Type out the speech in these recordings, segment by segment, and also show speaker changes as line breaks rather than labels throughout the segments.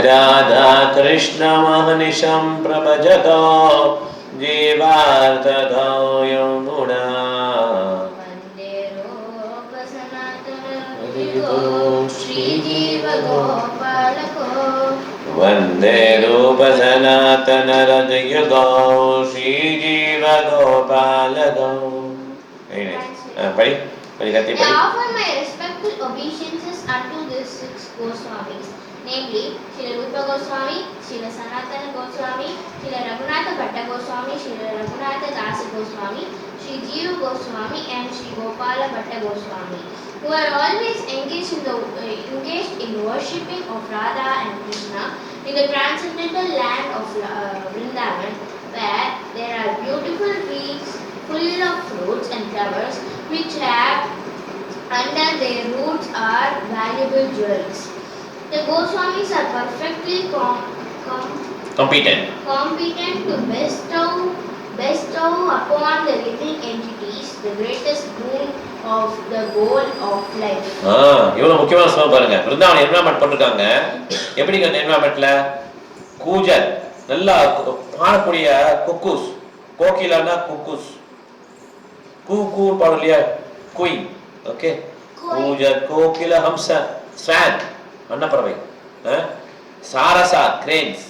राधा कृष्ण महनिशं प्रभजत वंदे वंदे रूपसनातनरजयुगौ श्रीजीवगोपालगौ। uh,
पढ़ी पढ़ी करती पढ़ी। Goswamis namely Srila Rupa Goswami, Srila Sanatana Goswami, Srila Raghunatha Bhatta Goswami, Srila Raghunatha Dasa Goswami, Sri Jiva Goswami, and Sri Gopala Bhatta Goswami, who are always engaged in the uh, engaged in worshipping of Radha and Krishna in the transcendental land of uh, Vrindavan, where there are beautiful trees full of fruits and flowers which have under their roots are valuable jewels. The Goswamis are perfectly com- com-
competent
competent to bestow bestow upon the living entities the greatest boon of the goal of life.
ஆ இவ்வளவு முக்கியமான சொல்ல பாருங்க Brindavan environment போட்டிருக்காங்க எப்படிங்க அந்த என்வரான்மெண்ட்ல கூஜர் நல்லா பாடக்கூடிய cuckoos கோகிலானா cuckoos கூ கூ பாடும் இல்லையா குயின் ஓகே கூஜர் கோகில ஹம்ச ஸ்வான் வண்ணப்பறவை. ஆ? சாரசா கிரேன்ஸ்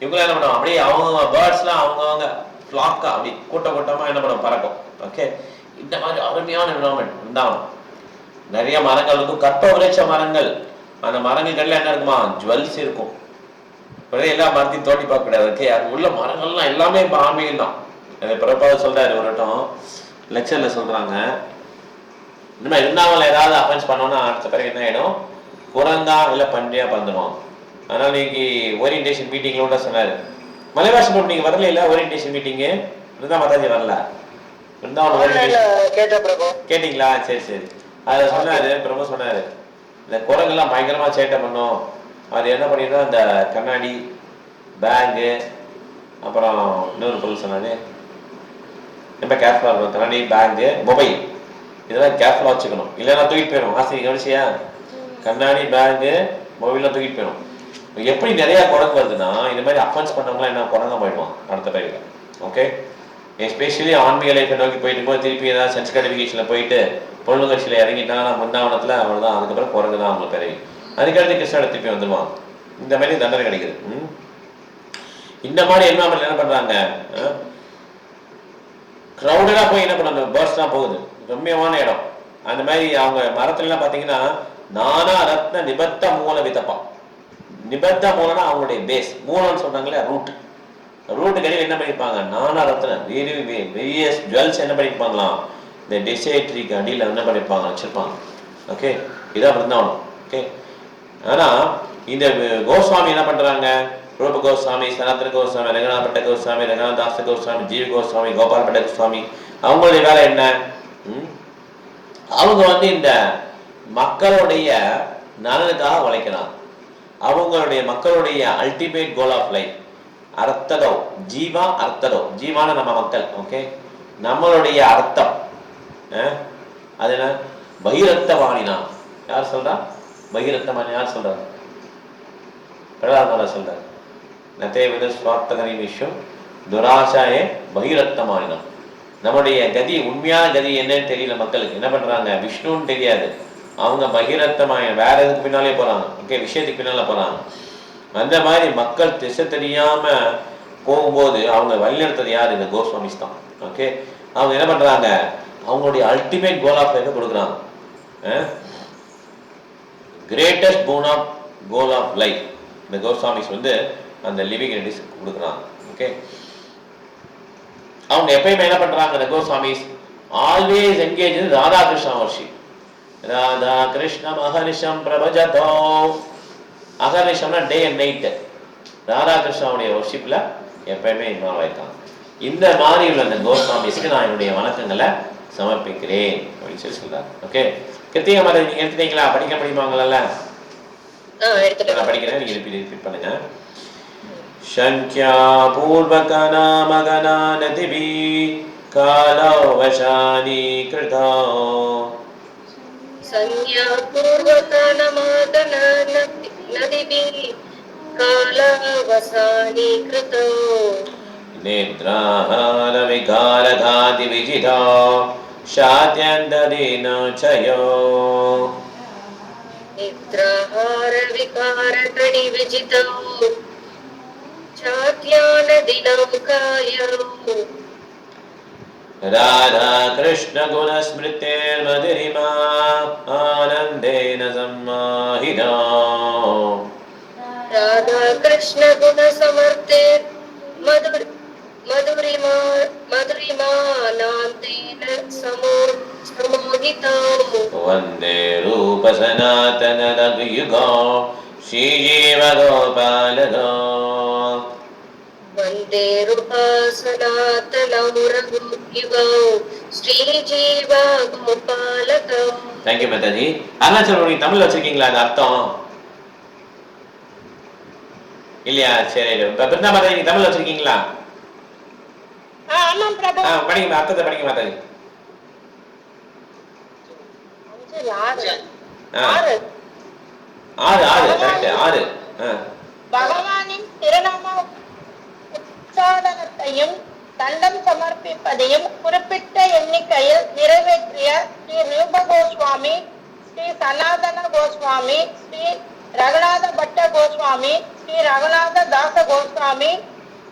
இவங்களாம் என்ன பண்ணுவோம் அப்படியே அவங்க பேர்ட்ஸ்லாம் அவங்கவங்க ஃப்ளாக்கா அப்படி கூட்ட கூட்டமாக என்ன பண்ணுவோம் பறக்கும். ஓகே இந்த மாதிரி அருமையான என்வரான்மெண்ட் இருந்தாலும் நிறைய மரங்கள் இருக்கும். கற்ப விளைச்ச மரங்கள். அந்த மரங்கள்ல என்ன இருக்குமா? ஜுவல்ஸ் இருக்கும். உடனே எல்லா மரத்தையும் தோண்டி பார்க்க கூடாது ஓகே அது உள்ள மரங்கள்லாம் எல்லாமே இப்ப ஆன்மீகம் தான் பிறப்பாக சொல்றாரு ஒரு வட்டம். லெக்சர்ல சொல்றாங்க. இந்த இருந்தாலும் இருந்தாமல் ஏதாவது அஃபென்ஸ் பண்ணோம்னா அடுத்த பிறகு என்ன ஆயிடும்? குரங்கா இல்ல பன்றியா பறந்துடும் அதனால இன்னைக்கு ஓரியன்டேஷன் மீட்டிங்ல கூட சொன்னாரு. மலைவாசம் நீங்க வரல இல்ல ஓரியன்டேஷன் மீட்டிங்கு இருந்தா மாதாஜி வரல. கேட்டிங்களா? சரி சரி. அதை சொன்னாரு பிரபு சொன்னாரு. இந்த குரங்கெல்லாம் பயங்கரமா சேட்டை பண்ணும். அது என்ன பண்ணிடுறோம் இந்த கண்ணாடி பேகு அப்புறம் இன்னொரு பொருள் சொன்னாரு. ரொம்ப கேர்ஃபுல்லாக இருக்கணும். கண்ணாடி பேகு மொபைல் இதெல்லாம் கேர்ஃபுல்லாக வச்சுக்கணும். இல்லைன்னா தூக்கிட்டு போயிடும் ஆசிரியர் கவனிச்சியா? கண்ணாடி பேகு மொபைல்லாம் தூக்கிட்டு போயிடும். எப்படி நிறையா குரங்கு வருதுன்னா இந்த மாதிரி அஃபென்ஸ் பண்ணவங்களாம் என்ன குரங்க போயிடுவான் அடுத்த பயிரில் ஓகே எஸ்பெஷலி ஆன்மீக லைஃப்பை நோக்கி போயிட்டு போது திருப்பி ஏதாவது சென்ஸ் கிராட்டிஃபிகேஷனில் போயிட்டு பொருளுங்கட்சியில் இறங்கிட்டாங்கன்னா முன்னாவனத்தில் அவ்வளோதான் அதுக்கப்புறம் குரங்கு தான் அவங்களுக்கு பிறகு அதுக்கடுத்து கிருஷ்ணோட திருப்பி வந்துடுவான் இந்த மாதிரி தண்டனை கிடைக்குது. ம்? இந்த மாதிரி என்வரான்மெண்ட் என்ன பண்ணுறாங்க க்ரௌடடாக போய் என்ன பண்ணாங்க பேர்ட்ஸ்லாம் போகுது. ரம்மியமான இடம். அந்த மாதிரி அவங்க மரத்துலலாம் பார்த்தீங்கன்னா நானா ரத்ன நிபத்த மூல விதப்பம் நிபத்த மூலம்னா அவங்களுடைய பேஸ் மூலம்னு சொல்றாங்களே ரூட் ரூட்டு அடியில் என்ன பண்ணியிருப்பாங்க நானா ரத்ன வெரி வெரியஸ் ஜுவல்ஸ் என்ன பண்ணியிருப்பாங்களாம் இந்த டிசைட்ரிக்கு அடியில் என்ன பண்ணியிருப்பாங்க வச்சிருப்பாங்க. ஓகே இதான் பிருந்தாவனம் ஓகே ஆனா இந்த கோஸ்வாமி என்ன பண்றாங்க? ரூப கோஸ்வாமி சனாதன கோஸ்வாமி ரங்கநாதபட்ட கோஸ்வாமி ரங்கநாதாச கோஸ்வாமி ஜீவ கோஸ்வாமி கோபால்பட்ட கோஸ்வாமி அவங்களுடைய வேலை என்ன? ம்? அவங்க வந்து இந்த மக்களுடைய நலனுக்காக உழைக்கிறாங்க அவங்களுடைய மக்களுடைய அல்டிமேட் கோல் ஆஃப் லைஃப் அர்த்ததோ ஜீவா அர்த்ததோ ஜீவான நம்ம மக்கள் ஓகே நம்மளுடைய அர்த்தம். அது என்ன? பகிரத்தவாணினா. யார் சொல்றா? பகிரத்தவாணி யார் சொல்றாரு பிரகலாதனால சொல்றாரு நத்தேவித சுவார்த்தகரி விஷயம். துராசாயே பகிரத்தமானினம் நம்முடைய கதி உண்மையான கதி என்னன்னு தெரியல மக்களுக்கு. என்ன பண்றாங்க? விஷ்ணுன்னு தெரியாது. அவங்க பகிரத்தமாக வேற எதுக்கு பின்னாலே போறாங்க? ஓகே விஷயத்துக்கு பின்னால போறாங்க. அந்த மாதிரி மக்கள் திசை தெரியாம போகும்போது அவங்க வழிநடத்துறது யார்? இந்த கோஸ்வாமிஸ் தான். ஓகே அவங்க என்ன பண்றாங்க? அவங்களுடைய அல்டிமேட் கோல் ஆஃப் லைஃப் கொடுக்குறாங்க? கிரேட்டஸ்ட் போன் ஆஃப் கோல் ஆஃப் லைஃப் இந்த கோஸ்வாமிஸ் வந்து அந்த லிவிங் ரெடிஸ் கொடுக்குறாங்க. ஓகே அவங்க எப்பயுமே என்ன பண்றாங்க? இந்த Goswamis always engage Radhakrishna Radha Krishna Varshi Radha Krishna மகனிஷம் பிரபஜதோ அகர்நிஷம்னா day and night ராதாகிருஷ்ணாவுடைய ஒர்ஷிப்ல எப்பயுமே இன்வால்வ் ஆயிருக்காங்க இந்த மாதிரி உள்ள அந்த கோஸ்வாமிஸ்க்கு நான் என்னுடைய வணக்கங்களை சமர்ப்பிக்கிறேன் அப்படின்னு சொல்லி சொல்றாரு ஓகே கிருத்திகா மாதா நீங்க எடுத்துட்டீங்களா படிக்க முடியுமாங்களா
ஆ எடுத்துட்டு
நான் படிக்கிறேன் நீங்க ரிப்பீட் ரிப்பீட் பண்ணுங்க शङ्ख्या पूर्वकनामगनानतिभिः कालो वशानीकृता
संज्ञापूर्वकनमादन नदिभिः कालावसानी कृतो
नेत्राहारविकारघातिविजिता शात्यन्तदेन च यो
निद्राहारविकारकणिविजितौ चात्यानदिनौकायौ
राधाकृष्णगुणस्मृतेर्मधिरिमा आनन्देन
सम्माहिरा राधाकृष्णगुणसमर्थेर्मधुरिमा मधुरिमानान्तेन समो
वंदे रूपसनातनलघुयुगो श्रीजीवगोपालगो தேங்க்யூ மாதாஜி அருணாச்சலம் நீங்க தமிழ்ல வச்சிருக்கீங்களா? அது அர்த்தம். இல்லையா? சரி பிருந்தா நீங்க தமிழ்ல வச்சிருக்கீங்களா? படிங்க அர்த்தத்தை படிங்க மாதாஜி.
ஆறு. ஆறு.
ஆறு ஆறு கரெக்ட் ஆறு.
பகவானின் திருநாம தண்டம் சமர்ப்பிப்பதையும் குறிப்பிட்ட எண்ணிக்கையில் நிறைவேற்றிய ஸ்ரீ ரூப கோஸ்வாமி ஸ்ரீ சனாதன கோஸ்வாமி ஸ்ரீ ரகுநாத பட்ட கோஸ்வாமி ஸ்ரீ ரகுநாத தாச கோஸ்வாமி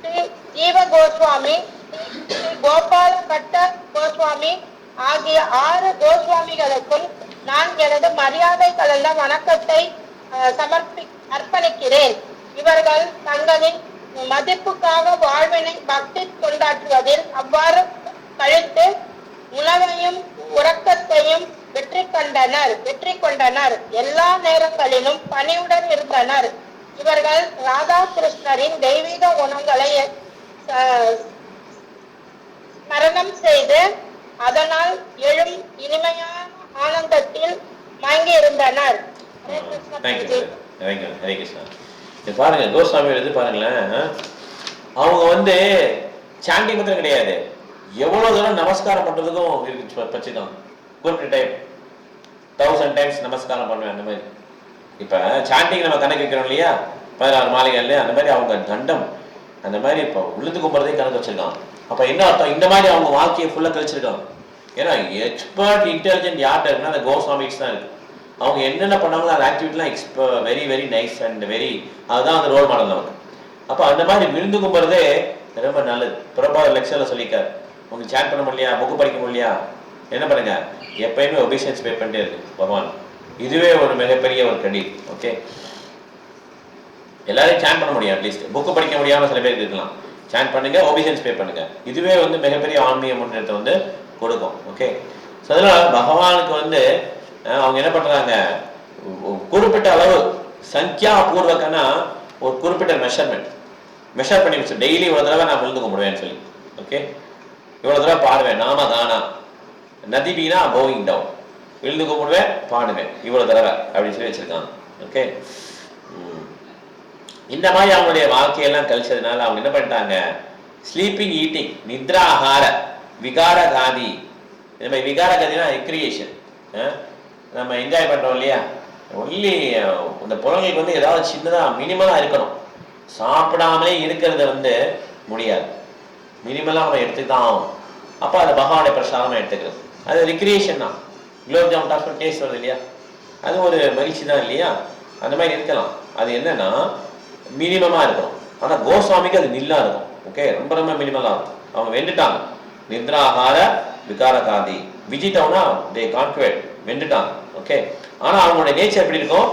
ஸ்ரீ ஜீவ கோஸ்வாமி ஸ்ரீ கோபால பட்ட கோஸ்வாமி ஆகிய ஆறு கோஸ்வாமிகளுக்கும் நான் எனது மரியாதை கலந்த வணக்கத்தை அஹ், சமர்ப்பி அர்ப்பணிக்கிறேன். இவர்கள் தங்களின் மதிப்புக்காக வாழ்வினை பக்தி கொண்டாற்றுவதில் அவ்வாறு கழித்து உணவையும் உறக்கத்தையும் வெற்றி கண்டனர் வெற்றி கொண்டனர். எல்லா நேரங்களிலும் பணியுடன் இருந்தனர். இவர்கள் ராதா கிருஷ்ணரின் தெய்வீக குணங்களை மரணம் செய்து அதனால் எழும் இனிமையான ஆனந்தத்தில் மயங்கி இருந்தனர்
பாருங்க கோஸ்வாமி எழுதி பாருங்களேன் அவங்க வந்து சாண்டி மட்டும் கிடையாது. எவ்வளவு தூரம் நமஸ்காரம் பண்றதுக்கும் இருக்கு பச்சுதான் குறிப்பிட்ட டைம் தௌசண்ட் டைம்ஸ் நமஸ்காரம் பண்ணுவேன் அந்த மாதிரி. இப்ப சாண்டிங் நம்ம கணக்கு வைக்கிறோம் இல்லையா? பதினாறு மாலைகள்ல அந்த மாதிரி அவங்க தண்டம். அந்த மாதிரி இப்போ உளுந்து கும்புறதையும் கணக்கு வச்சிருக்காங்க அப்ப என்ன அர்த்தம்? இந்த மாதிரி அவங்க வாழ்க்கையை ஃபுல்லா கழிச்சிருக்காங்க ஏன்னா எக்ஸ்பர்ட் இன்டெலிஜென்ட் யார்கிட்ட இருக்குன்னா அந்த கோஸ்வாமிஸ் தான் இருக்கு. அவங்க என்னென்ன பண்ணாங்களோ அந்த ஆக்டிவிட்டிலாம் எக்ஸ்ப very very nice and very அதுதான் அந்த ரோல் மாடல் நமக்கு. அப்போ அந்த மாதிரி விருந்து கும்புறதே ரொம்ப நல்லது. பிரபா லெக்சரில் சொல்லியிருக்காரு. உங்களுக்கு சேட் பண்ண முடியலையா? புக்கு படிக்க முடியலையா? என்ன பண்ணுங்க? எப்பயுமே ஒபிஷியன்ஸ் பே பண்ணிட்டே இருக்கு பகவான். இதுவே ஒரு மிகப்பெரிய ஒரு கிரெடிட் ஓகே எல்லாரையும் சேன் பண்ண முடியும் அட்லீஸ்ட் புக்கு படிக்க முடியாமல் சில பேருக்கு இருக்கலாம். சேன் பண்ணுங்க ஒபிஷன்ஸ் பே பண்ணுங்க. இதுவே வந்து மிகப்பெரிய ஆன்மீக முன்னேற்றத்தை வந்து கொடுக்கும் ஓகே ஸோ அதனால் பகவானுக்கு வந்து அவங்க என்ன பண்றாங்க? குறிப்பிட்ட அளவு சங்கியா பூர்வக்கனா ஒரு குறிப்பிட்ட மெஷர்மெண்ட் மெஷர் பண்ணி வச்சு டெய்லி இவ்வளவு தடவை நான் விழுந்து கும்பிடுவேன்னு சொல்லி. ஓகே இவ்வளவு தடவை பாடுவேன் நாம நதி நதிபீனா கோவிங் டவுன் விழுந்து கும்பிடுவேன் பாடுவேன் இவ்வளவு தடவை அப்படின்னு சொல்லி வச்சிருக்காங்க. ஓகே இந்த மாதிரி அவங்களுடைய வாழ்க்கையெல்லாம் கழிச்சதுனால அவங்க என்ன பண்ணிட்டாங்க? ஸ்லீப்பிங் ஈட்டிங் நித்ராஹார விகார காதி இந்த மாதிரி விகார காதினா ரெக்ரியேஷன் நம்ம என்ஜாய் பண்ணுறோம் இல்லையா? ஒன்லி இந்த புலங்களுக்கு வந்து ஏதாவது சின்னதாக மினிமலாக இருக்கணும். சாப்பிடாமலே இருக்கிறது வந்து முடியாது. மினிமலாக நம்ம எடுத்துக்க தான் ஆகும் அப்போ அது பகவானுடைய பிரசாதமாக எடுத்துக்கிறது. அது ரிக்ரியேஷன் தான். குலோப் ஜாமுன் டாஸ்ட் டேஸ்ட் வருது இல்லையா? அது ஒரு மகிழ்ச்சி தான் இல்லையா? அந்த மாதிரி இருக்கலாம். அது என்னன்னா மினிமமாக இருக்கணும். ஆனால் கோஸ்வாமிக்கு அது நில்லா இருக்கும். ஓகே ரொம்ப ரொம்ப மினிமலாக இருக்கும். அவங்க வெண்டுட்டாங்க. நித்ராகார விகார காதி விஜித்தவனா தே கான்குவேட் வெண்டுட்டாங்க ஓகே ஆனா அவங்களுடைய நேச்சர் எப்படி இருக்கும்?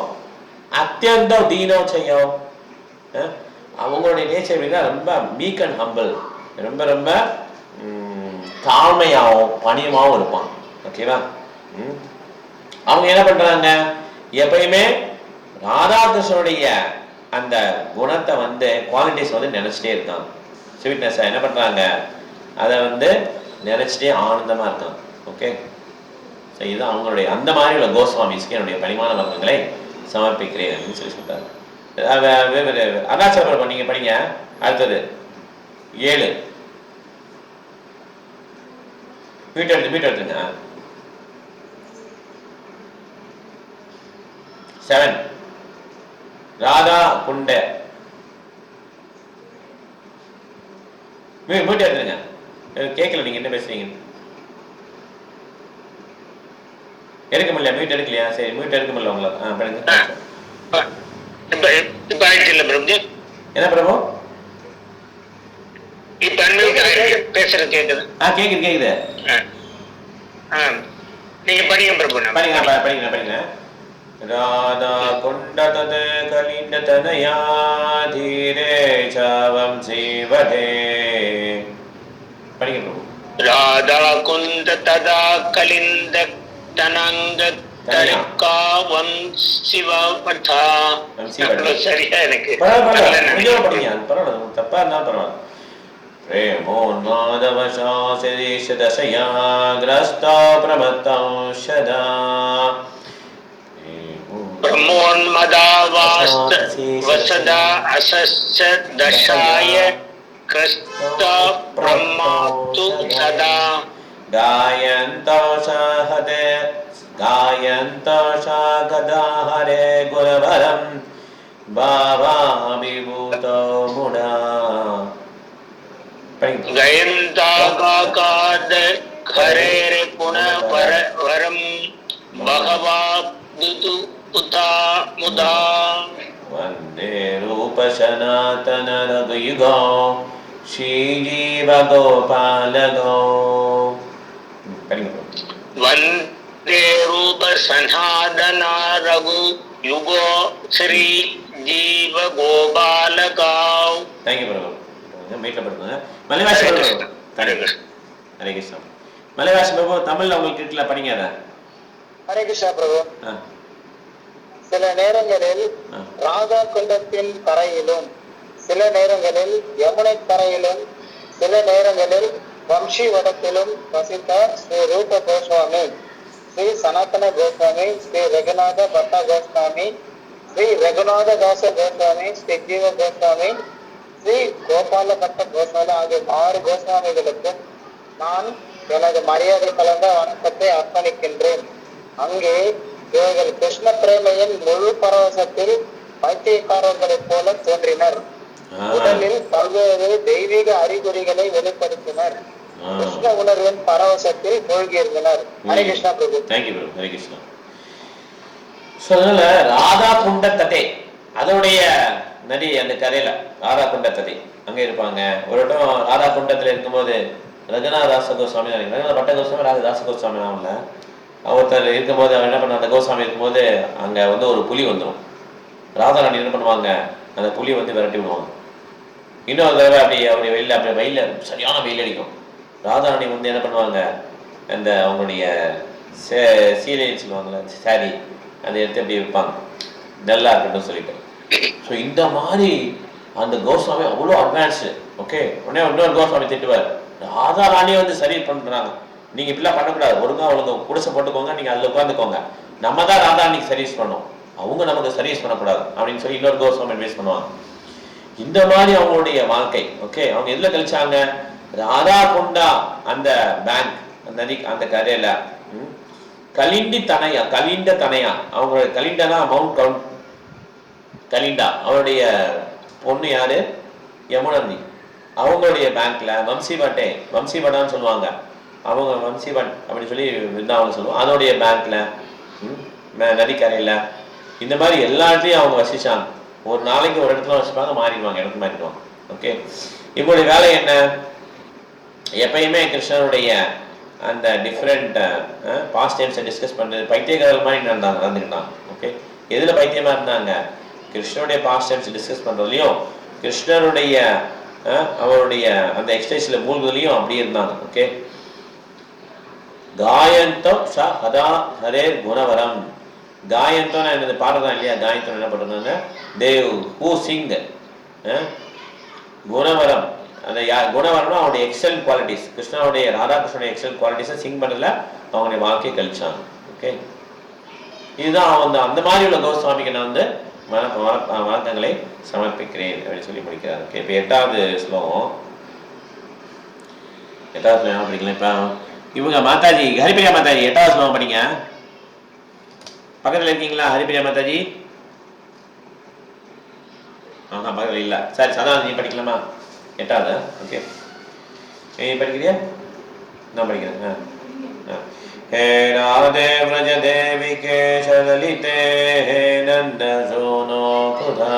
அத்தியந்த தீனம் செய்யும். அவங்களுடைய நேச்சர் எப்படின்னா ரொம்ப மீக் அண்ட் ஹம்பிள் ரொம்ப ரொம்ப தாழ்மையாகவும் பணியமாகவும் இருப்பான் ஓகேவா ம் அவங்க என்ன பண்றாங்க? எப்பயுமே ராதாகிருஷ்ணனுடைய அந்த குணத்தை வந்து குவாலிட்டிஸ் வந்து நினைச்சிட்டே இருக்காங்க. ஸ்வீட்னஸ் என்ன பண்றாங்க? அதை வந்து நினைச்சிட்டே ஆனந்தமா இருக்காங்க. ஓகே ஸோ இதுதான் அவங்களுடைய அந்த மாதிரி உள்ள கோஸ்வாமிஸ்க்கு என்னுடைய பரிமாண வர்க்கங்களை சமர்ப்பிக்கிறேன் அப்படின்னு சொல்லி சொல்லிட்டாரு. அதாச்சாரம் வே- படிங்க. அடுத்தது ஏழு. மீட் எடுத்து மீட் எடுத்துங்க. செவன் ராதா குண்ட. மீட் எடுத்துருங்க. கேட்கல நீங்க என்ன பேசுறீங்க எடுக்க முடியல மீட் எடுக்கலையா? சரி மீட் எடுக்க முடியல உங்களை.
இப்ப ஆயிடுச்சு இல்ல
என்ன பிரபு?
இப்ப அன்மியூட் ஆயிருக்கு பேசுறது கேக்குது.
ஆ கேக்குது கேக்குது.
ஆ. ஆ. நீங்க படிங்க பிரபு நான்.
படிங்க ப- படிங்க படிங்க ராதா குண்டதது கலிண்ட தனயா தீரே சாவம் சீவதே படிங்க பிரபு.
ராதா குந்த ததா கலிந்த தனங்க தரிக்காவம் சிவபதா
சிவபதா.
சரியா எனக்கு
பரவாயில்ல
வரல
பரவாயில்ல கொஞ்சம்
நினைக்கிறேன்.
படிங்க அது பரவாயில்ல உங்களுக்கு தப்பா இருந்தாலும் பரவாயில்ல प्रेमोन्मादवशासिदेशदशया ग्रस्ता प्रमत्तौषधा
ब्रह्मोन्मदावास्त वसदा असस्य दशाय कृष्ण ब्रह्मातु सदा
गायन्तो शाहते गायन्तो शाखदा हरे गुरवरम् भावाभिभूतो मुडा गयन्ता
काकाद हरेरे पुनः पर वरं भगवा दुतु उता मुदा
वन्दे रूपसनातनरघुयुगौ श्रीजीवगोपालगौ
वन्दे रूप सनादना रघु युगो श्री जीव गोपालकाव
Thank you பிரபு மீட்ல படுத்துங்க மலைவாசி
ஹரே
பிரபு
கிருஷ்ணா ஹரே கிருஷ்ணா
ஹரே கிருஷ்ணா மலைவாசி பிரபு தமிழ்ல உங்களுக்கு இருக்குல்ல படிங்க அதை
ஹரே கிருஷ்ணா பிரபு
ஆ,
சில நேரங்களில்
ஆ.
ராதா குண்டத்தின் கரையிலும் சில நேரங்களில் யமுனை கரையிலும் சில நேரங்களில் வம்சி வடத்திலும் வசித்த ஸ்ரீ ரூப கோஸ்வாமி ஸ்ரீ சனாதன கோஸ்வாமி ஸ்ரீ ரகுநாத பட்ட கோஸ்வாமி ஸ்ரீ ரகுநாத தாச கோஸ்வாமி ஸ்ரீ ஜீவ கோஸ்வாமி ஸ்ரீ கோபால பட்ட கோஸ்வாமி ஆகிய ஆறு கோஸ்வாமிகளுக்கு நான் எனது மரியாதை கலந்த வணக்கத்தை அர்ப்பணிக்கின்றேன். அங்கே இவர்கள் கிருஷ்ண பிரேமையின் முழு பரவசத்தில் பைத்தியக்காரர்களைப் போல தோன்றினர். உடலில் பல்வேறு தெய்வீக அறிகுறிகளை வெளிப்படுத்தினர். கிருஷ்ண உணர்வின் பரவசத்தில் மூழ்கியிருந்தனர் ஹரே கிருஷ்ணா பிரபு.
Thank you bro Hare Krishna so அதனால ராதா குண்ட ததை அதோடைய நதி அந்த கதையில ராதா குண்ட ததை அங்க இருப்பாங்க. ஒரு இடம் ராதா குண்டத்துல இருக்கும்போது ரகுநாத தாச கோஸ்வாமி. ரகுநாத பட்ட கோஸ்வாமி ராஜ தாச கோஸ்வாமி நாமல ஒருத்தர் இருக்கும்போது அவன் என்ன பண்ண அந்த கோஸ்வாமி இருக்கும்போது அங்க வந்து ஒரு புலி வந்துடும் ராதா ராணி என்ன பண்ணுவாங்க? அந்த புலி வந்து விரட்டி விடுவாங்க. இன்னொரு தடவை அப்படி அப்படி வெயில அப்படி வெயில சரியான வெயில் அடிக்கும். ராதாராணி வந்து என்ன பண்ணுவாங்க? அந்த அவங்களுடைய சே சீலைன்னு சொல்லுவாங்கல்ல சாரி அதை எடுத்து அப்படி வைப்பாங்க நல்லா இருக்கட்டும் சொல்லிட்டு. ஸோ இந்த மாதிரி அந்த கோஸ்வாமி அவ்வளோ அட்வான்ஸு ஓகே உடனே இன்னொரு கோஸ்வாமி திட்டுவார். ராதா ராணியை வந்து சரி பண்ணுறாங்க நீங்கள் இப்படிலாம் பண்ணக்கூடாது. ஒழுங்காக ஒழுங்கா குடிசை போட்டுக்கோங்க. நீங்கள் அதில் உட்காந்துக்கோங்க நம்ம தான் ராதா ராணிக்கு சர்வீஸ் பண்ணோம் அவங்க நமக்கு சர்வீஸ் பண்ணக்கூடாது. அப்படின்னு சொல்லி இன்னொரு கோஸ்வாமி அட்வைஸ் பண்ணுவாங்க. இந்த மாதிரி அவங்களுடைய வாழ்க்கை ஓகே அவங்க எதில் கழிச்சாங்க? ராதா கொண்டா அந்த பேங்க் அந்த நதி அந்த கரையில ம், கலிண்டி தனையா கலிண்ட தனையா. அவங்களுடைய கலிண்டனா மவுண்ட் கவுண்ட் கலிண்டா அவருடைய பொண்ணு யாரு? யமுனந்தி. அவங்களுடைய பேங்க்ல வம்சிபட்டே வம்சிபட்டான்னு சொல்லுவாங்க. அவங்க வம்சிபட் அப்படின்னு சொல்லி அவங்க சொல்லுவாங்க. அதோடைய பேங்க்ல ம், நதிக்கரையில. இந்த மாதிரி எல்லா இடத்துலையும் அவங்க வசிச்சாங்க. ஒரு நாளைக்கு ஒரு இடத்துல வசிப்பாங்க மாறிடுவாங்க இடத்துல மாறிடுவாங்க. ஓகே இவங்களுடைய வேலை என்ன? எப்பயுமே கிருஷ்ணருடைய அந்த டிஃப்ரெண்ட் பாஸ்ட் டைம்ஸை டிஸ்கஸ் பண்ணுறது பைத்தியக்காரர்கள் மாதிரி நடந்தாங்க நடந்துக்கிட்டான். ஓகே எதில் பைத்தியமாக இருந்தாங்க? கிருஷ்ணருடைய பாஸ்ட் டைம்ஸ் டிஸ்கஸ் பண்ணுறதுலையும் கிருஷ்ணருடைய uh, அவருடைய அந்த எக்ஸ்டேஷனில் மூழ்குதலையும் அப்படியே இருந்தாங்க. ஓகே காயந்தம் ச ஹதா ஹரே குணவரம். காயந்தோன்னு என்னது? பாடுறதான் இல்லையா? காயந்தம் என்ன பண்ணுறாங்க தேவ் ஹூ சிங் uh, குணவரம். அந்த குண குணவரம்னா அவனுடைய எக்ஸல் குவாலிட்டிஸ் கிருஷ்ணாவுடைய ராதாகிருஷ்ணனுடைய எக்ஸல் குவாலிட்டிஸை சிங் பண்ணல அவனுடைய வாழ்க்கையை கழிச்சாங்க ஓகே இதுதான் அவன் அந்த மாதிரி உள்ள கோஸ்வாமிக்கு நான் வந்து மன வணக்கங்களை சமர்ப்பிக்கிறேன் அப்படின்னு சொல்லி முடிக்கிறார். ஓகே இப்போ எட்டாவது ஸ்லோகம். எட்டாவது ஸ்லோகம் படிக்கலாம். இப்போ இவங்க மாதாஜி ஹரிபிரியா மாதாஜி எட்டாவது ஸ்லோகம் படிங்க. பக்கத்தில் இருக்கீங்களா? ஹரிபிரியா மாதாஜி? ஆஹா பக்கத்தில் இல்லை. சரி சதா படிக்கலாமா? எட்டாவது ஓகே நீ படிக்கிறியா நான் படிக்கிறேன் ஆ ஆ. हे राधे व्रज देवी केश ललिते हे नंद सोनो कुधा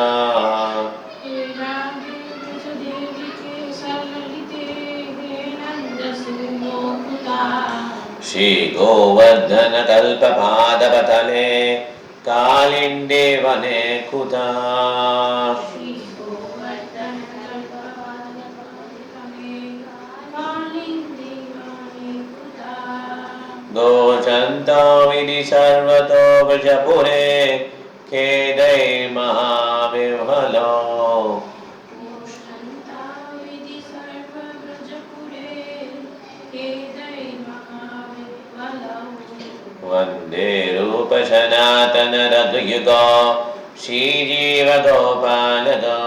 श्री गोवर्धन कल्प पादपतले कालिंदे वने कुधा गोचन्तो विधि सर्वतो वृषपुरे खेदैर्महाविह्वलो वंदे रूपसनातनरघुयुगो श्रीजीवगोपालगो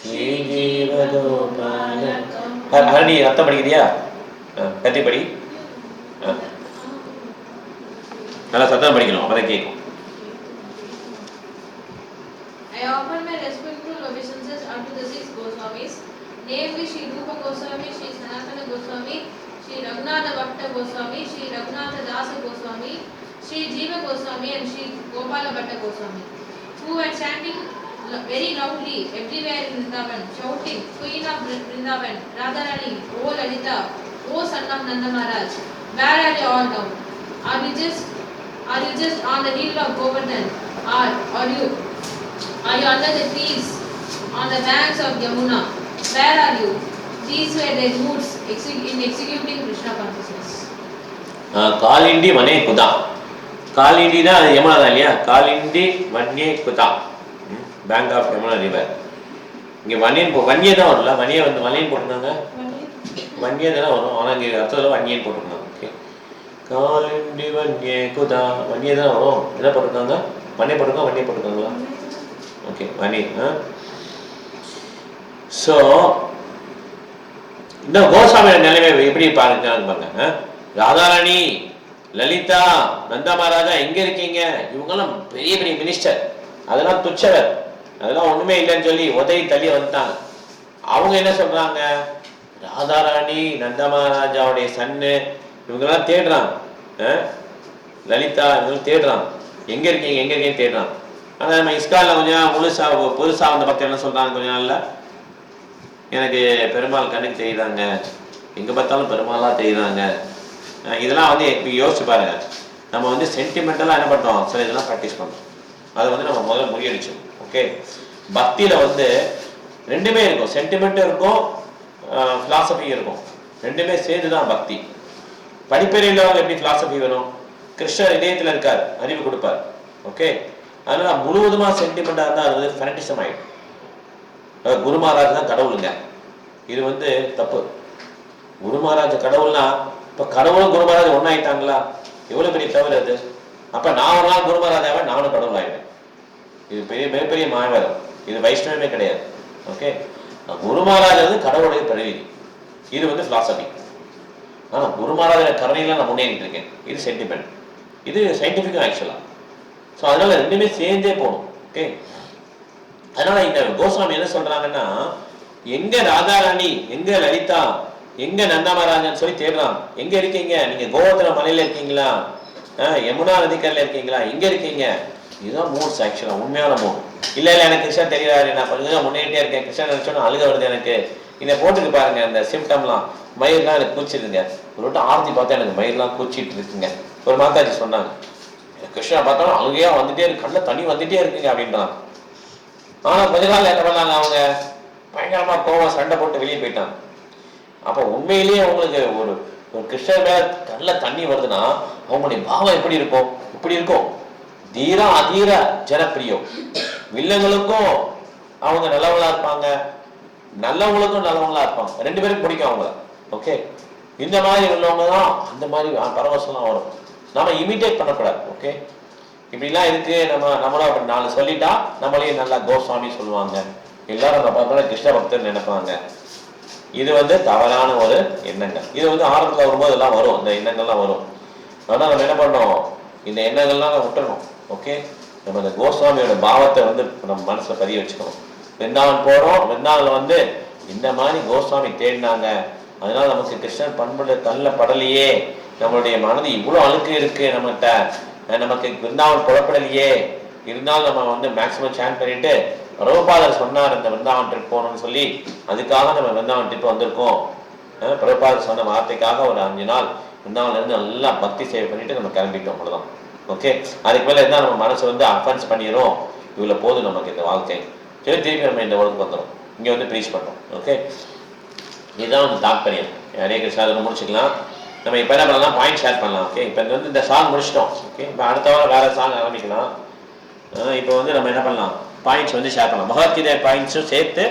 श्रीजीवगो ஹரணி அர்த்தம் படிக்கிறியா ஆ, கத்தி படி ஆ. நல்லா சத்தம் படிக்கணும் அப்பதான் கேட்கும்
I offer my respectful obeisances unto the six Goswamis, namely Sri Rupa Goswami, Sri Sanatana Goswami, Sri Raghunatha Bhatta Goswami, Sri Raghunatha Dasa Goswami, Sri Jiva Goswami and Sri Gopala Bhatta Goswami, who were chanting lo- very loudly everywhere in Vrindavan, shouting, Queen of Vrin- Vrindavan, Radharani, O Lalita, O son of Nanda Maharaj, where are you all now? Are you just are you just on the hill of Govardhan? Or are you are you under the trees on the banks of Yamuna? Where are you? These were their moods exec- in executing Krishna consciousness.
ஆ, காலிண்டி வனே குதா காலிண்டி தான் அது யமுனா தான் இல்லையா காலிண்டி வன்யே குதா bank of Yamuna river இங்கே வன்னியன் போ வன்னியே தான் வரும்ல? வன்னியை வந்து வன்னியன் போட்டிருந்தாங்க? வன்னியே தானே வரும். ஆனால் இங்கே அர்த்தத்தில் வன்னியன் போட்டிருந்தாங்க. ஓகே. காலிண்டி வன்யே குதா. வன்னியே தான் வரும். என்ன போட்டிருக்காங்க? வன்னியை போட்டிருக்காங்க வன்னியை போட்டிருக்காங்களா? ஓகே. வன்னி ஆ? ஸோ இன்னும் கோசாமியோட நிலைமை எப்படி பாருங்க பாருங்க ஆ? ராதாராணி லலிதா நந்தா மகாராஜா எங்க இருக்கீங்க? இவங்கெல்லாம் பெரிய பெரிய மினிஸ்டர் அதெல்லாம் துச்சவர். அதெல்லாம் ஒண்ணுமே இல்லைன்னு சொல்லி உதவி தள்ளி வந்துட்டாங்க. அவங்க என்ன சொல்றாங்க? ராதாராணி நந்தமகாராஜாவுடைய சன்னு இவங்கெல்லாம் தேடுறாங்க ஆ? லலிதா இவங்க தேடுறாங்க எங்க இருக்கீங்க? எங்க இருக்கீங்க தேடுறாங்க ஆனா நம்ம இஸ்காலில் கொஞ்சம் முழுசா புதுசா வந்த பக்தர் என்ன சொல்றாங்க கொஞ்சம் நாள்ல? எனக்கு பெருமாள் கண்ணுக்கு தெரியுறாங்க எங்க பார்த்தாலும் பெருமாளா தெரியுறாங்க இதெல்லாம் வந்து இப்ப யோசிச்சு பாருங்க. நம்ம வந்து சென்டிமெண்டலாக என்ன பண்ணுறோம் சில இதெல்லாம் ப்ராக்டிஸ் பண்ணுறோம் அதை வந்து நம்ம முதல்ல முறியடிச்சோம் ஓகே பக்தியில வந்து ரெண்டுமே இருக்கும். சென்டிமெண்ட்டும் இருக்கும் philosophy இருக்கும். ரெண்டுமே சேர்ந்து தான் பக்தி. படிப்பறிவு எப்படி philosophy வேணும்? கிருஷ்ணர் இதயத்தில் இருக்கார் அறிவு கொடுப்பார். ஓகே அதனால முழுவதுமா சென்டிமெண்ட்டாக இருந்தால் அது வந்து ஃபெனட்டிசம் ஆயிடும் குரு மகாராஜ் தான் கடவுளுங்க. இது வந்து தப்பு. குரு மகாராஜ் கடவுள்னா இப்போ கடவுளும் குரு மகாராஜ் ஒன்றாயிட்டாங்களா எவ்வளோ பெரிய தவறு அது? அப்போ நான் ஒரு நாள் குரு மகாராஜாவே நானும் கடவுள் ஆகிடுவேன் இது பெரிய மிகப்பெரிய மாயவாதம் இது வைஷ்ணவமே கிடையாது. ஓகே குரு மகாராஜ் கடவுளுடைய பிரதிநிதி. இது வந்து பிலாசபி ஆனால் குரு மகாராஜோட கருணையில நான் முன்னேறிட்டு இருக்கேன். இது சென்டிமெண்ட் இது சயின்டிஃபிக்கும் ஆக்சுவலா ஸோ அதனால ரெண்டுமே சேர்ந்தே போகணும். ஓகே அதனால இந்த கோஸ்வாமி என்ன சொல்றாங்கன்னா எங்க ராதாராணி எங்க லலிதா எங்க நந்தாமராஜன் சொல்லி தேடுறான். எங்க இருக்கீங்க? நீங்க கோவர்தன மலையில இருக்கீங்களா? யமுனா நதிக்கரில் இருக்கீங்களா? எங்க இருக்கீங்க? இதுதான் மூட்ஸ் ஆக்சுவலாக உண்மையான மூட் இல்லை இல்லை எனக்கு கிருஷ்ணன் தெரியாது. நான் கொஞ்சம் முன்னேட்டே இருக்கேன். கிருஷ்ணன் நினைச்சோன்னா அழுக வருது எனக்கு. இதை போட்டுக்கு பாருங்க இந்த சிம்டம்லாம் மயிர்லாம் எனக்கு கூச்சிருங்க ஒரு விட்டு ஆரத்தி பார்த்தா எனக்கு மயிர்லாம் கூச்சிட்டு இருக்குங்க. ஒரு மாதாஜி சொன்னாங்க கிருஷ்ணா பார்த்தாலும் அழுகையா வந்துட்டே இருக்கு. கண்ணில் தண்ணி வந்துட்டே இருக்குங்க அப்படின்றான். ஆனால் கொஞ்ச நாள் என்ன பண்ணாங்க அவங்க? பயங்கரமாக கோவம் சண்டை போட்டு வெளியே போயிட்டாங்க. அப்போ உண்மையிலேயே அவங்களுக்கு ஒரு ஒரு கிருஷ்ணர் மேல கண்ணுல தண்ணி வருதுன்னா அவங்களுடைய பாவம் எப்படி இருக்கும்? இப்படி இருக்கும்? தீர அதீர ஜனப்பிரியம். வில்லங்களுக்கும் அவங்க நல்லவங்களா இருப்பாங்க. நல்லவங்களுக்கும் நல்லவங்களா இருப்பாங்க. ரெண்டு பேரும் பிடிக்கும் அவங்கள. ஓகே இந்த மாதிரி உள்ளவங்க தான் அந்த மாதிரி பரவசம்லாம் வரும். நம்ம இமிட்டேட் பண்ணக்கூடாது. ஓகே இப்படிலாம் இருக்கு. நம்ம நம்மளும் அப்படி நாலு சொல்லிட்டா நம்மளையும் நல்லா கோஸ்வாமி சொல்லுவாங்க. எல்லாரும் நம்ம பார்த்தா கிருஷ்ண பக்தர் நினைப்பாங்க. இது வந்து தவறான ஒரு எண்ணங்கள். இது வந்து ஆரம்பத்தில் வரும்போது எல்லாம் வரும். இந்த எண்ணங்கள்லாம் வரும். ஆனால் நம்ம என்ன பண்ணோம் இந்த எண்ணங்கள்லாம் நம்ம விட்டுறணும். ஓகே நம்ம இந்த கோஸ்வாமியோட பாவத்தை வந்து நம்ம மனசுல பதிய வச்சுக்கணும். விருந்தாவன் போறோம் விருந்தாவில் வந்து இந்த மாதிரி கோஸ்வாமி தேடினாங்க. அதனால நமக்கு கிருஷ்ணன் பண்புட கண்ணில் படலையே. நம்மளுடைய மனது இவ்வளோ அழுக்கு இருக்கு நம்மகிட்ட. நமக்கு விருந்தாவன் புறப்படலையே இருந்தாலும் நம்ம வந்து மேக்ஸிமம் சேன் பண்ணிட்டு பிரபுபாதர் சொன்னார் இந்த விருந்தாவன் ட்ரிப் போகணும்னு சொல்லி அதுக்காக நம்ம விருந்தாவன் ட்ரிப் வந்திருக்கோம். பிரபுபாதர் சொன்ன வார்த்தைக்காக ஒரு அஞ்சு நாள் விருந்தாவன்ல இருந்து நல்லா பக்தி சேவை பண்ணிட்டு நம்ம கிளம்பிட்டோம் அவ்வளவுதான். ஓகே அதுக்கு மேலே இருந்தால் நம்ம மனசு வந்து அஃபென்ஸ் பண்ணிடும் இவ்வளோ போதும் நமக்கு இந்த வாழ்க்கை. சரி திருப்பி நம்ம இந்த உலகத்துக்கு வந்துடும் இங்கே வந்து ப்ரீச் பண்ணுறோம் ஓகே இதுதான் வந்து தாற்பயம் நிறைய கிருஷ்ணா அதை முடிச்சுக்கலாம். நம்ம இப்போ என்ன பண்ணலாம்? பாயிண்ட் ஷேர் பண்ணலாம். ஓகே இப்போ வந்து இந்த சாங் முடிச்சிட்டோம். ஓகே இப்போ அடுத்த வாரம் வேறு சாங் ஆரம்பிக்கலாம். இப்போ வந்து நம்ம என்ன பண்ணலாம்? பாயிண்ட்ஸ் வந்து ஷேர் பண்ணலாம். பகவத்கீதை பாயிண்ட்ஸும் சேர்த்து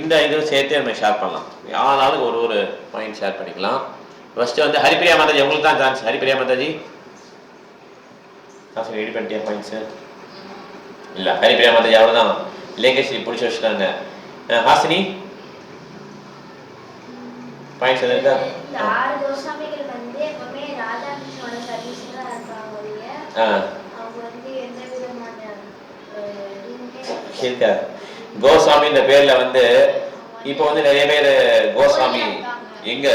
இந்த இதுவும் சேர்த்து நம்ம ஷேர் பண்ணலாம். ஆனாலும் ஒரு ஒரு பாயிண்ட் ஷேர் பண்ணிக்கலாம். ஃபஸ்ட்டு வந்து ஹரிப்பிரியா மாதாஜி. உங்களுக்கு தான் சான்ஸ் ஹரிப்பிரியா மாதாஜி. காசு ரெடி பண்ணிட்டியா பாயிண்ட்ஸு இல்லை ஹரிப்பிரியா மாதாஜி அவ்வளோதான் லேகேஸ்வரி பிடிச்சி வச்சுட்டாங்க. ஹாசினி? பாயிண்ட்ஸ் எதாவது இருக்கா? இருக்கா? கோஸ்வாமின்ற பேர்ல வந்து இப்போ வந்து நிறைய பேர் கோஸ்வாமி எங்க?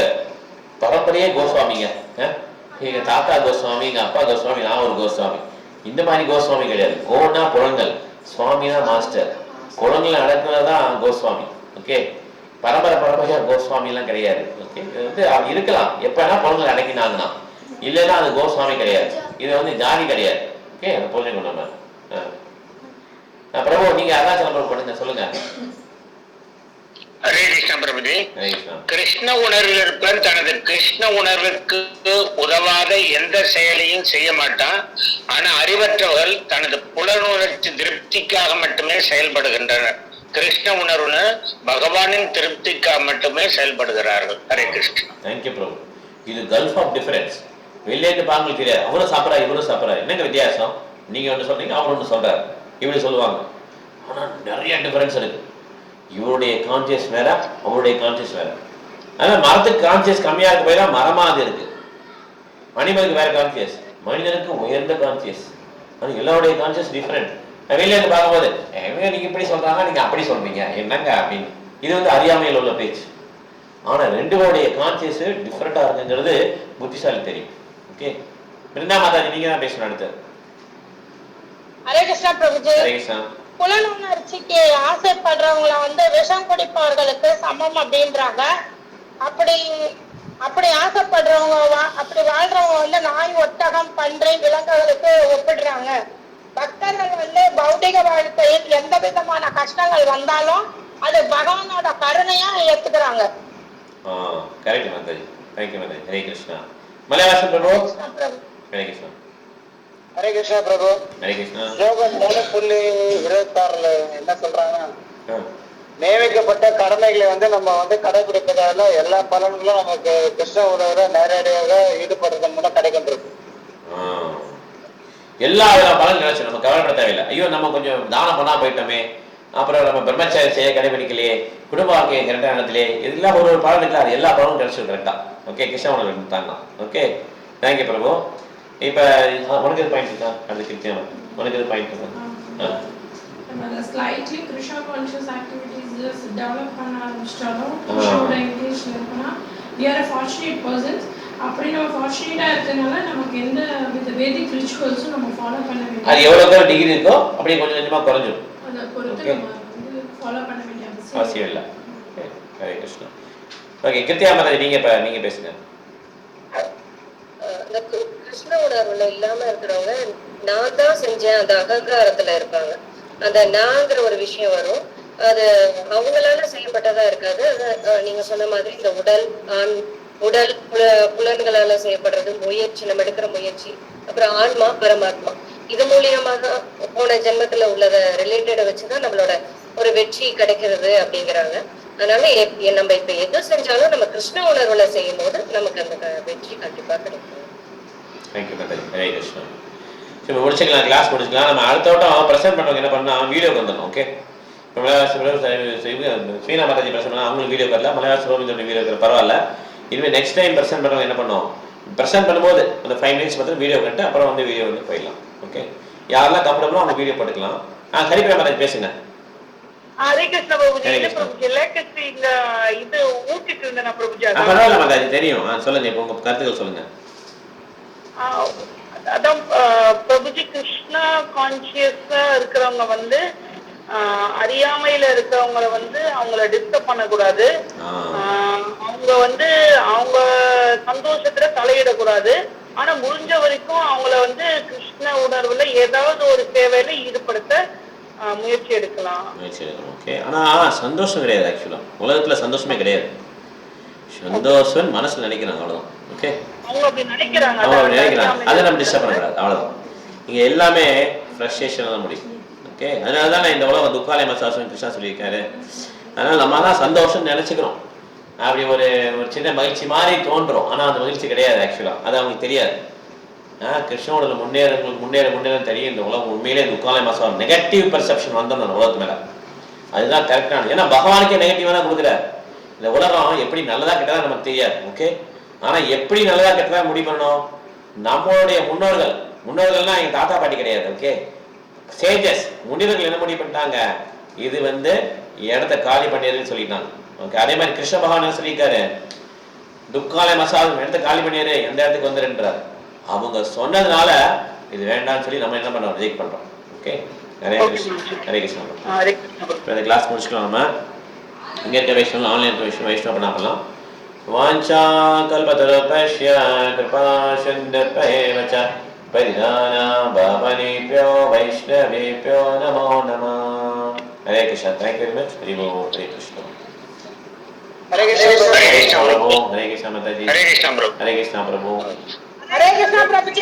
பரம்பரையே கோஸ்வாமிங்க அஹ்? எங்க தாத்தா கோஸ்வாமி எங்க அப்பா கோஸ்வாமி நான் ஒரு கோஸ்வாமி இந்த மாதிரி கோஸ்வாமி கிடையாது. கோனா புலங்கள் சுவாமி தான் மாஸ்டர் குளங்களை அடக்குறது தான் கோஸ்வாமி. ஓகே பரம்பரை பரம்பரையா கோஸ்வாமி எல்லாம் கிடையாது. ஓகே இது வந்து இருக்கலாம். எப்பனா புலங்கள் அடக்கினாங்கன்னா. இல்லைன்னா அது கோஸ்வாமி கிடையாது. இது வந்து ஜாதி கிடையாது. ஓகே அதை புரிஞ்சுக்கணும் நம்ம. ஆ. பிரபு நீங்க அருணாச்சலம் பண்ணுங்க. சொல்லுங்க.
பிரபுஜி
கிருஷ்ணா
உணர்வில் இருப்பவன் தனது கிருஷ்ண உணர்வுக்கு உதவாத எந்த செயலையும் செய்ய மாட்டான். ஆனா அறிவற்றவர்கள் தனது புலனுணர்ச்சி திருப்திக்காக மட்டுமே செயல்படுகின்றனர். கிருஷ்ண உணர்வுன்னு பகவானின் திருப்திக்காக மட்டுமே செயல்படுகிறார்கள். ஹரே கிருஷ்ணா.
தேங்க்யூ பிரபு. இது கல்ஃப் ஆஃப் டிஃபரன்ஸ் வெளியேட்டு பாங்களுக்கு தெரியாது அவரும் சாப்பிட்றா இவரும் சாப்பிட்றா. என்னங்க வித்தியாசம்? நீங்க ஒன்று சொல்றீங்க அவர் ஒன்று சொல்றாரு. இப்படி சொல்லுவாங்க. ஆனா நிறைய டிஃபரன்ஸ் இருக்கு. இவருடைய கான்சியஸ் வேற அவருடைய கான்சியஸ் வேற அதனால மரத்துக்கு கான்சியஸ் கம்மியா இருக்க போய் மரமா அது இருக்கு. மனிதனுக்கு வேற கான்சியஸ் மனிதனுக்கு உயர்ந்த கான்சியஸ் ஆனால் எல்லாருடைய கான்சியஸ் டிஃப்ரெண்ட் வெளியே இருந்து பார்க்கும்போது "ஏங்க நீங்க இப்படி சொல்றாங்க நீங்க அப்படி சொல்றீங்க. என்னங்க? அப்படின்னு. இது வந்து அறியாமையில் உள்ள பேச்சு. ஆனா ரெண்டு பேருடைய கான்சியஸ் டிஃப்ரெண்டா இருக்குங்கிறது புத்திசாலி தெரியும். ஓகே பிருந்தா மாதாஜி நீங்க தான் பேசணும் அடுத்து.
ஹரே கிருஷ்ணா பிரபுஜி.
ஹரே கிருஷ்ணா.
புலனுணர்ச்சிக்கு ஆசைப்படுறவங்கள வந்து விஷம் குடிப்பவர்களுக்கு சமம் அப்படின்றாங்க. அப்படி அப்படி ஆசைப்படுறவங்க அப்படி வாழ்றவங்க வந்து நாய் ஒட்டகம் பன்றி விலங்குகளுக்கு ஒப்பிடுறாங்க. பக்தர்கள் வந்து பௌதிக வாழ்க்கையில் எந்த விதமான கஷ்டங்கள் வந்தாலும் அது பகவானோட கருணையா ஏத்துக்கிறாங்க.
Correct Mataji thank you Mataji Hare Krishna. மலையாளம் பிரபு. ஹரே கிருஷ்ணா.
ஹரே கிருஷ்ணா பிரபு.
ஹரே கிருஷ்ணா.
யோகம் மூணு புள்ளி இருபத்தி ஆறுல என்ன சொல்றாங்கன்னா நியமிக்கப்பட்ட கடமைகளை வந்து நம்ம வந்து கடைபிடிப்பதால எல்லா பலன்களும் நமக்கு கிருஷ்ண உணவுல நேரடியாக ஈடுபடுறதன் மூலம் கிடைக்கின்றது.
எல்லா வித பலன் நினைச்சு நம்ம கவலைப்பட தேவையில்லை. ஐயோ நம்ம கொஞ்சம் தானம் பண்ணா போயிட்டோமே. அப்புறம் நம்ம பிரம்மச்சாரி செய்ய கடைபிடிக்கலையே. குடும்ப வாழ்க்கையை கரெக்டாக நடத்தலையே இதெல்லாம் ஒரு ஒரு பலன் இருக்குல்ல அது எல்லா பலனும் கிடைச்சிடும் கரெக்டா ஓகே கிருஷ்ண உணவு தாங்க ஓகே தேங்க்யூ பிரபு. இப்போ உனக்கு பாயிண்ட் இருக்கா? அது கிருத்தியம் உனக்கு இது பாயிண்ட் இருக்கா?
Slightly Krishna conscious activities develop பண்ண ஆரம்பிச்சிட்டாலும்
ஆ.
கிருஷ்ணாவோட இன்க்ரீஷன் இருக்குன்னா are a fortunate persons அப்படி நம்ம ஃபார்ச்சுனேட்டாக இருக்கனால நமக்கு எந்த வித வேதிக் ரிச்சுவல்ஸும் நம்ம ஃபாலோ பண்ண
அது
வேண்டிய
எவ்வளோ டிகிரி இருக்கோ அப்படியே கொஞ்சம் கொஞ்சமாக குறைஞ்சிடும்
அதை பொறுத்து. நம்ம வந்து ஃபாலோ பண்ண வேண்டிய
அவசியம் இல்லை. ஹரே கிருஷ்ணா ஓகே கிருத்தியா மாதாஜி நீங்கள் இப்போ நீங்கள் பேசுங்க.
இந்த கிருஷ்ண உணர்வுல இல்லாம இருக்கிறவங்க நான் தான் செஞ்சேன் அந்த அகங்காரத்துல இருப்பாங்க அந்த நாங்கிற ஒரு விஷயம் வரும். அது அவங்களால செய்யப்பட்டதா இருக்காது. அது நீங்க சொன்ன மாதிரி இந்த உடல் ஆண்
உடல் புல- புலன்களால செய்யப்படுறது முயற்சி நம்ம எடுக்கிற முயற்சி அப்புறம் ஆன்மா பரமாத்மா. இது மூலியமாக போன ஜென்மத்துல உள்ளத ரிலேட்டட வச்சுதான் நம்மளோட ஒரு வெற்றி கிடைக்கிறது அப்படிங்கிறாங்க. அதனால எப்- நம்ம இப்ப எது செஞ்சாலும் நம்ம கிருஷ்ண உணர்வுல செய்யும் போது நமக்கு அந்த வெற்றி கண்டிப்பா கிடைக்கும்.
தேங்க்யூ மாதாஜி கிருஷ்ணா சரி முடிச்சுக்கலாம். கிளாஸ் முடிச்சுக்கலாம். நம்ம அடுத்த வட்டம் ப்ரெசென்ட் பண்ணுறவங்க என்ன பண்ணால் வீடியோக்கு வந்துடணும் ஓகே இப்போ மலையாள ஸ்ரீனா மாதாஜி ப்ரெசென்ட் பண்ணால் அவங்களுக்கு வீடியோ வரல. மலையாள சுரோமிஜோட வீடியோ இருக்கிற பரவாயில்ல. இனிமேல் நெக்ஸ்ட் டைம் ப்ரெசென்ட் பண்ணுறவங்க என்ன பண்ணும்? ப்ரெசென்ட் பண்ணும்போது அந்த ஃபைவ் மினிட்ஸ் பார்த்து வீடியோ கட்டு அப்புறம் வந்து வீடியோ வந்து போயிடலாம் ஓகே யாரெல்லாம் கம்ஃபர்டபுளோ அவங்க வீடியோ போட்டுக்கலாம்? ஆ ஹரிபிரா மாதாஜி பேசுங்க.
ஹரே கிருஷ்ண பிரபுஜி இல்ல. பிரபுஜி லேட்டஸ்ட் இந்த இது ஊட்டிட்டு இருந்தேன் பிரபுஜி.
பரவாயில்ல மாதாஜி தெரியும். ஆ சொல்லுங்க இப்போ உங்கள் கருத்துக்கள் சொல்லுங்க.
ஆ, அதான் ஆ, பிரபுஜி கிருஷ்ணா கான்சியஸா இருக்கிறவங்க வந்து அறியாமையில இருக்கிறவங்கள வந்து அவங்கள டிஸ்டர்ப் பண்ணக்கூடாது. அவங்க வந்து அவங்க சந்தோஷத்துல தலையிடக்கூடாது. ஆனா முடிஞ்ச வரைக்கும் அவங்கள வந்து கிருஷ்ண உணர்வுல ஏதாவது ஒரு சேவையில ஈடுபடுத்த முயற்சி எடுக்கலாம்.
முயற்சி எடுக்கணும் ஓகே ஆனால் சந்தோஷம் கிடையாது ஆக்சுவலாக உலகத்தில் சந்தோஷமே கிடையாது. சந்தோஷம் மனசில் நினைக்கிறாங்க அவ்வளோதான் ஓகே
அவங்க அப்படி நினைக்கிறாங்க
அவங்க அப்படி நினைக்கிறாங்க அதை நம்ம டிஸ்டர்ப் பண்ணக்கூடாது அவ்வளோதான் இங்கே எல்லாமே ஃப்ரஸ்ட்ரேஷன் தான் முடியும் ஓகே அதனால தான் நான் இந்த உலகம் துக்காலய மசாசன் கிருஷ்ணா சொல்லியிருக்காரு. அதனால நம்ம தான் சந்தோஷம் நினச்சிக்கிறோம். அப்படி ஒரு ஒரு சின்ன மகிழ்ச்சி மாதிரி தோன்றும் ஆனால் அந்த மகிழ்ச்சி கிடையாது ஆக்சுவலாக அது அவங்களுக்கு தெரியாது. கிருஷ்ணனோட முன்னேறங்களுக்கு முன்னேற முன்னேற தெரியும் இந்த உலகம். உண்மையிலே துக்காலய மாசம் நெகட்டிவ் பெர்செப்ஷன் வந்தோம் அந்த உலகத்து மேலே. அதுதான் கரெக்டான ஏன்னா பகவானுக்கே நெகட்டிவாக தான் கொடுக்குறாரு. இந்த உலகம் எப்படி நல்லதா கெட்டதா நமக்கு தெரியாது ஓகே ஆனா எப்படி நல்லதா கெட்டதா முடிவு பண்ணணும்? நம்மளுடைய முன்னோர்கள். முன்னோர்கள்லாம் எங்க தாத்தா பாட்டி கிடையாது ஓகே சேஜஸ் முனிவர்கள் என்ன முடிவு பண்ணிட்டாங்க? இது வந்து இடத்த காலி பண்ணிடுன்னு சொல்லிட்டாங்க. ஓகே அதே மாதிரி கிருஷ்ண பகவான் என்ன சொல்லியிருக்காரு? துக்காலை மசால் இடத்த காலி பண்ணிடு எந்த இடத்துக்கு வந்துருன்றார் அவங்க சொன்னதுனால இது வேண்டாம்னு சொல்லி நம்ம என்ன பண்றோம். ரிஜெக்ட் பண்றோம் ஓகே ஹரே கிருஷ்ணா ஹரே கிருஷ்ணா
ஆ, ஹரே கிருஷ்ண பிரபு.
இப்போ இந்த கிளாஸ் முடிச்சுக்கலாம் நம்ம. இங்கே இருக்க வைஷ்ணவம் ஆன்லைன் இருக்க வைஷ்ணவ வைஷ்ணவ பண்ண பண்ணலாம். வாஞ்சா கல்பதருபஷ்ய கிருபா சந்தர்பேவ ச பரிதானா பாபனேபியோ வைஷ்ணவேபியோ நமோ நம. Hare Krishna thank very much Hari Om Hare Krishna.
Hare Krishna.
Hare Krishna.
பிரபு. ஹரே கிருஷ்ணா மாதாஜி.
ஹரே கிருஷ்ணா பிரபு.
ஹரே கிருஷ்ணா பிரபு
ஹரே கிருஷ்ணா பிரபுஜி